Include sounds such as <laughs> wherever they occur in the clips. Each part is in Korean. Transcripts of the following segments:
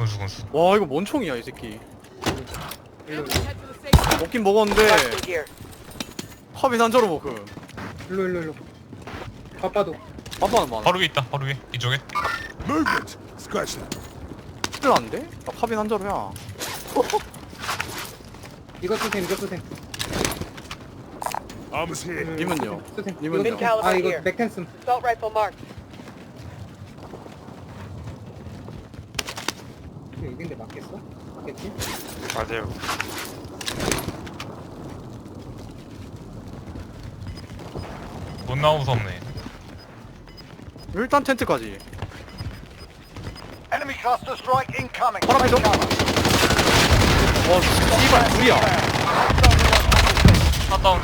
군수 군수 와 이거 뭔 총이야 이 새끼 일로 먹긴 먹었는데. 팝이 한자로 먹그 일로 일로 일로 바빠도 팝하는 많아 바로 위에 있다 바로 위에 이쪽에 Movement! Scratch that. 큰일 났는데? 나 팝이 한자로야 <laughs> 이거 쓰셈 이거 쓰셈 Armor's here. 음, 님은요? 님은요? 이거. 아 이거. 맥텐슨 Assault rifle marked. 이거 여긴데 맞겠어? 맞겠지? 맞아요 존나 무섭네 일단 텐트까지 Enemy cluster strike incoming. 앞에 좀. 와 씨발 둘이야 샷다운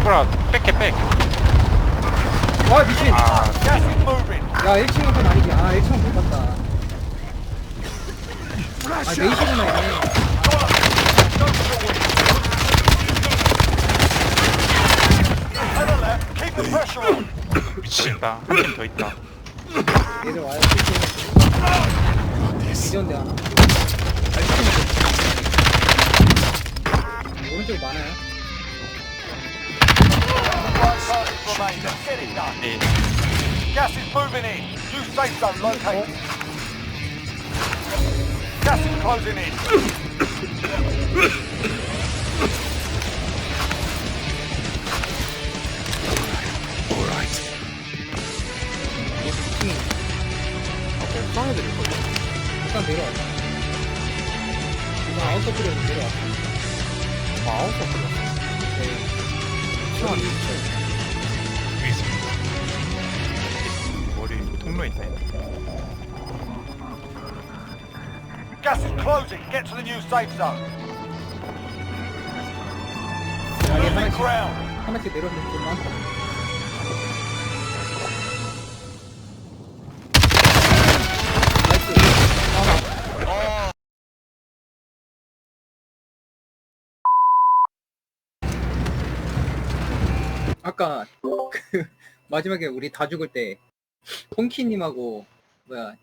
이거라 빽해 빽와 미친 Gas is moving. 야 1층은 아니지 아 1층은 못 봤다 아 얘네 To the left. Keep the pressure on. 미친다 한 팀 더 있다 얘들 와요 1층 이전대 하나 오른쪽 많아요 Right targets remain. Let's get it done. 네 Gas is moving in. New safe zone located. Gas is closing in. 옥상에 드릴 거야 일단 내려와 이거 아웃서 뿌려서 내려와 마우스 걸렸어 여기 위에 있습니다 머리 통로 있네 Gas is closing. Get to the new safe zone. 아얘 Losing 하나씩 ground. 하나씩 내려오면 좀 많다 아까 그 마지막에 우리 다 죽을 때 홍키님하고 뭐야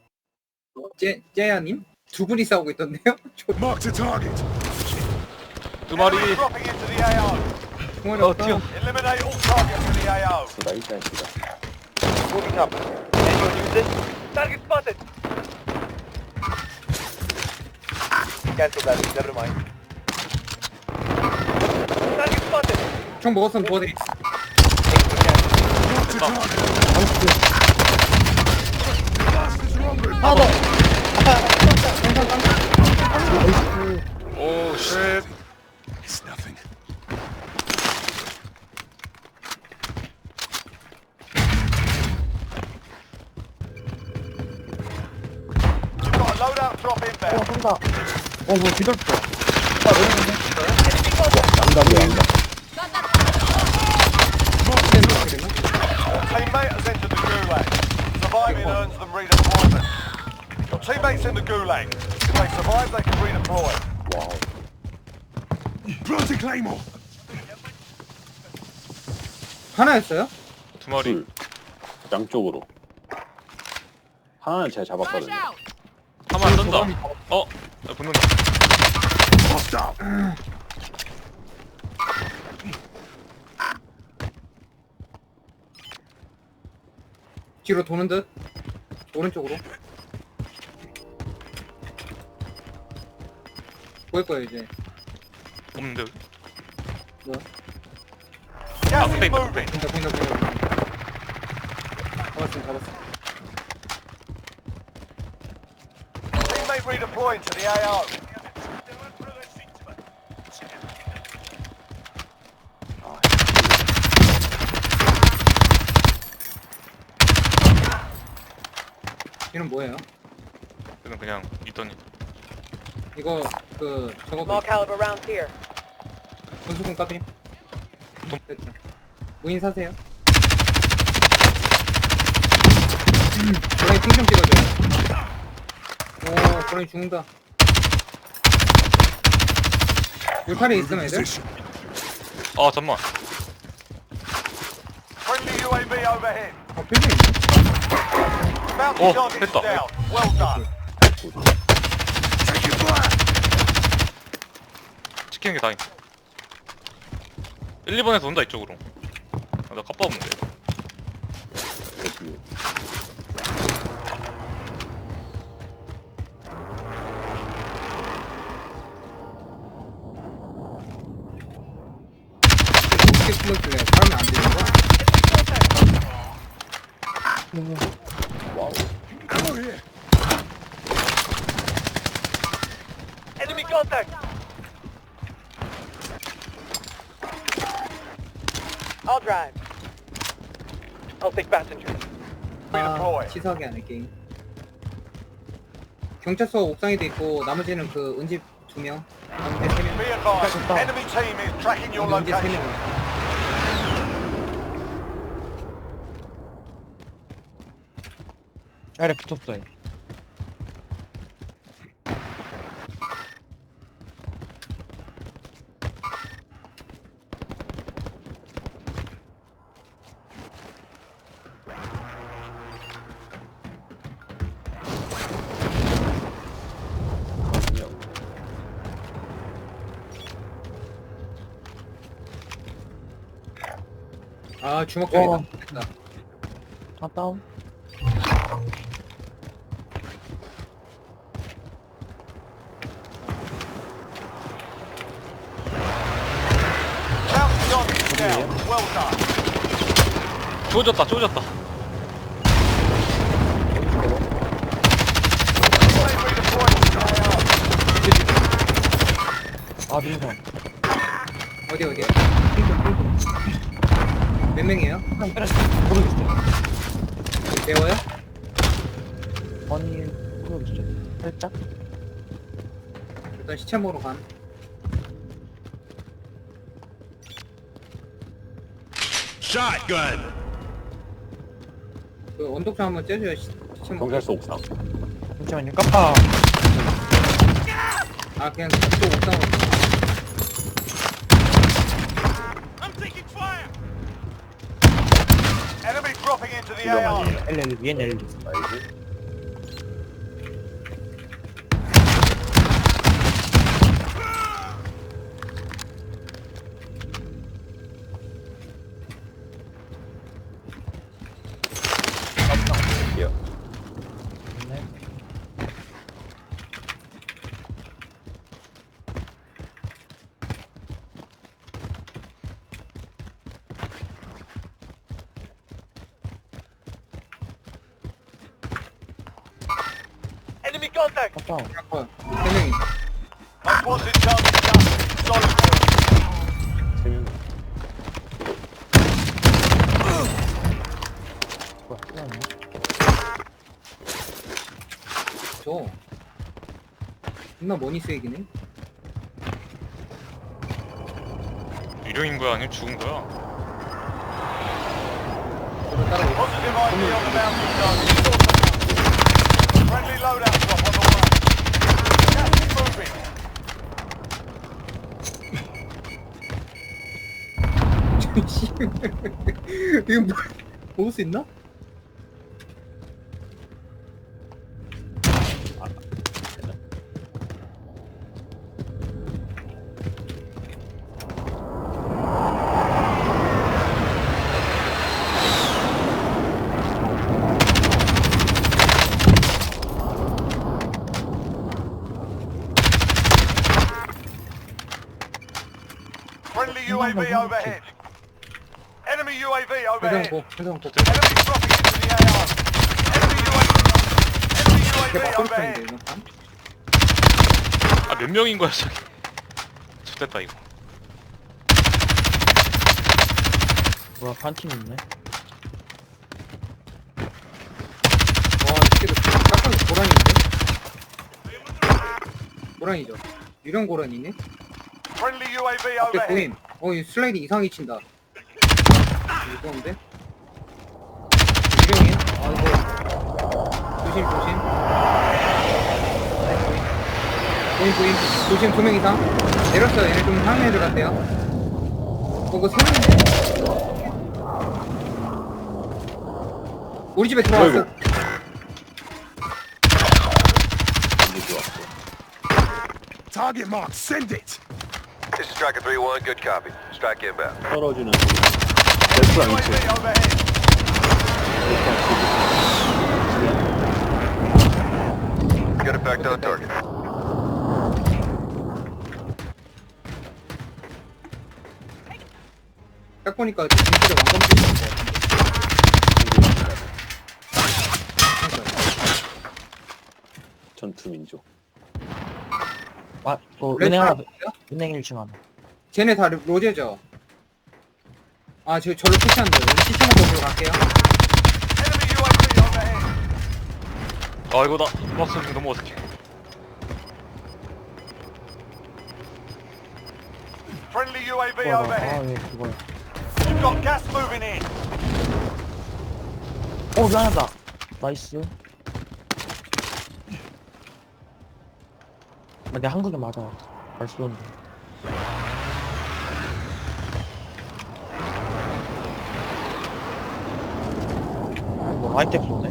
제 제야님 두 분이 싸우고 있던데요? Mark the target. 두 마리 Enemy dropping into the AO. 총알이 어 없다. 튀어 Eliminate all targets in the AO. Moving up. Anyone use this? Target spotted. Cancel that. Never mind. Target spotted. 총 먹었으면 도와드리 Mark the target. 하나 더! 오 쉣 It's nothing. Loadout drop inbound. 어뭐 기다렸다 gulag. If they survive, they can redeploy. Planting Claymore. 하나였어요? 두 마리 양쪽으로 하나는 제가 잡았거든요 하나 쏜다 어? 나 붙는다 Hostile. 뒤로 도는 듯 오른쪽으로 보일 거예요 이제 없는데 뭐야? 앞에 is 있다. 보인다 보인다 보인다 잡았어 잡았어 Teammate redeploying to the AO. 얘는 뭐예요? 이건 그냥 있더니 이거 그 저거 Small caliber rounds here. 까드림 돈- 됐죠 무인 사세요 고라니 풍좀 찍어줘요 오 고라니 죽는다 물팔에 있으면 애들? 아 잠만 Friendly UAV overhead. 어 있네 Oh, 됐다. down. Well done. Taking fire! 지키는 게 다행 1, 2번에서 온다 이쪽으로 아, 나 까빠 없는데 어떻게 숨어있길래 사람이 안 되는 거야? Here! Enemy contact. I'll drive. I'll take passenger. 아, 치사하게 하네 게임 경찰서 옥상에도 있고 나머지는 그 은집 두명 나머지 세명 Be advised, enemy team is tracking your 은집 location. 세명 아래 붙었어요. 아 주먹종이다 어. 됐다 아 다운. Down. Well done. the AR. 아 민선. 어디 어디야? 핑크 핑크 몇 명이에요? 모르겠어요. 배워요? 아니 모르겠어요. 살짝. 일단 시체 보러 간 Shotgun! 그 언덕 좀 한번 째줘요 시- 시체 보러 경찰서 옥상. 잠시만요. 까파. 아 그냥 그쪽 옥상으로 dropping into the AR. LL 위엔 L. 나이스. 갈게요. 네. Enemy contact. 아 다운. 아까 세 명이 Most wanted target down. Solid work. 세 명. 뭐야? 끝났네. 저 존나 머니 쓰이기네 유령인 거야 아니면 죽은 거야 저로 따라오고 Positive ID on the bounty target. Friendly loadout 씨 이거 뭐 먹을 수 있나? Friendly UAV overhead. Enemy UAV overhead. 고 회장 고 Enemy dropping into the AR. Enemy UAV. Enemy 이게 UAV 막소리 overhead. 이거 참? 아몇 명인 거야 저기 좋됐다 이거 뭐야 반팀 있네. 와 이게 깜짝 고라니인데? 고라니죠 유령 고라니네? Friendly UAV 앞에 overhead. 보임 어이 슬라이드 이상하게 친다 이건데? 유령이야? 아 이거 조심 조심 보인 보인 조심 두명 이상 내렸어 얘네 좀 상해 애들 같아요 그거 세 명인데? 우리 집에 들어왔어 Target mark, send it! This is Striker 3-1, good copy. Strike inbound. 떨어지는 on target. 딱 보니까 있는 것 같은데. 전투민족 아, 그 레드 은행 하나, 은행 1층 하나. 쟤네 다 로- 로제죠? 아, 저, 저를 푸시한다. 시청을 보러 갈게요. Enemy UAV overhead. 아 이거 나 버스 중 너무 어색해 Friendly UAV 와, 아, overhead. 예, 그거야. You've got gas moving in. 어, 미안하다. 나이스. 아, 내 한국에 맞아. 잘 쏘는데. 뭐, 라이텍 쏘네?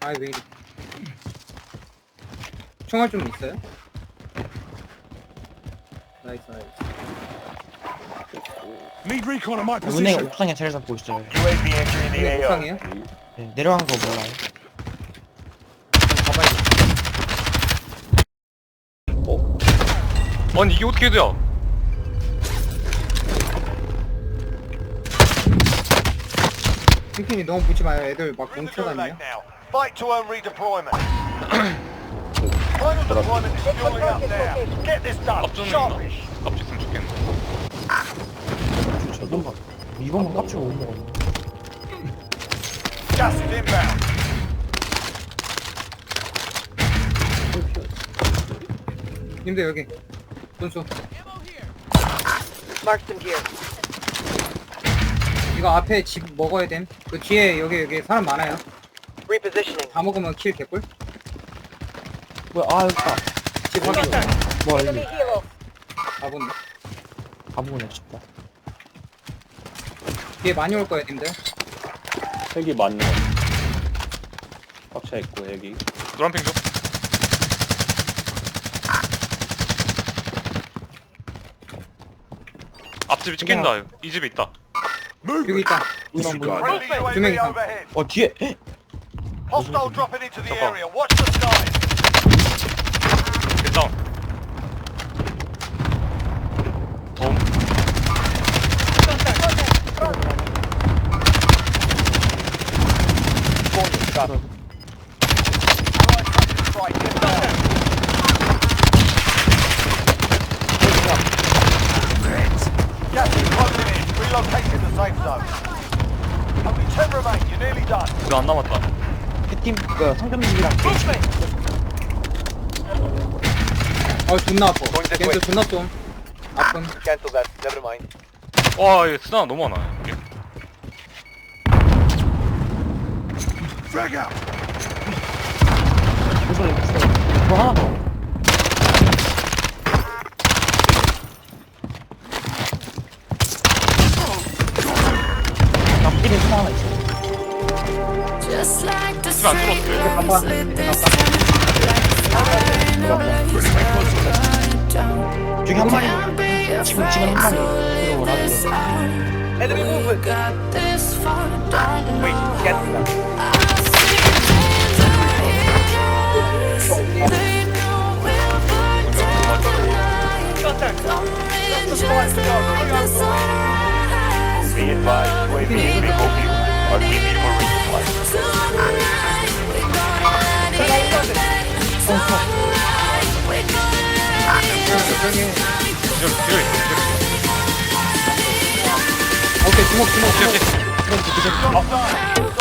아, 왜 이래. 총알 좀 있어요? 나이스, 나이스. Need recon on my 은행 position. 옥상에 자리 잡고 있어요. UAV entering the 이게 AO. 옥상이에요? 네, 내려간 거 몰라요. 아니 이게 어떻게 돼요? 핑핑이 너무 붙지 마요. 애들 막 We're in the 뭉쳐다니요. gulag now. Fight to earn redeployment. Final deployment is fueling up now. Get this done. 앞주는 Sharpish. 앞주 있으면 좋겠는데 이번 번, 이번 번 깝치고 못 먹었네. Gas is inbound. 님들 여기. 손수. Mark some gear. 이거 앞에 집 먹어야 됨. 그 뒤에 여기 여기 사람 많아요. Repositioning. 다 먹으면 킬 개꿀. 뭐야, 아, 여기 있다. 집 확인. 뭐야, 여기. helo. 본다. 가보네, 싶다. 뒤에 많이 올 거야, 님들. 핵이 거 꽉차 있고 핵이 노란핑 좀 앞집이 찍힌다 이 집에 있다 여기. 있다. Two minutes. UAV overhead. 어, 뒤에! 에? Hostile dropping into the Stop. area. Watch the skies. 일단 도움 Strike inbound. Gas is closing in. Relocating the safe zone. Only 10 remain. You're nearly done. 이거 안 남았다 그, 성점직이랑 어, 존나 아파. Going way. 존나 좀. 아픈. Cancel that. Never mind. 와 얘 스나 너무 많아. 구석에 구석에. 뭐 하나 더. 앞길에 하나 하나 있어. 저기 한 마리. 지금 지금 한 마리. 들어오라. Enemy movement. Wait, Get them. Be advised. UAV is moving. RTB 저기. 여기 여기 오케이, 주먹, 주먹, 여기 주먹. 여기 죄송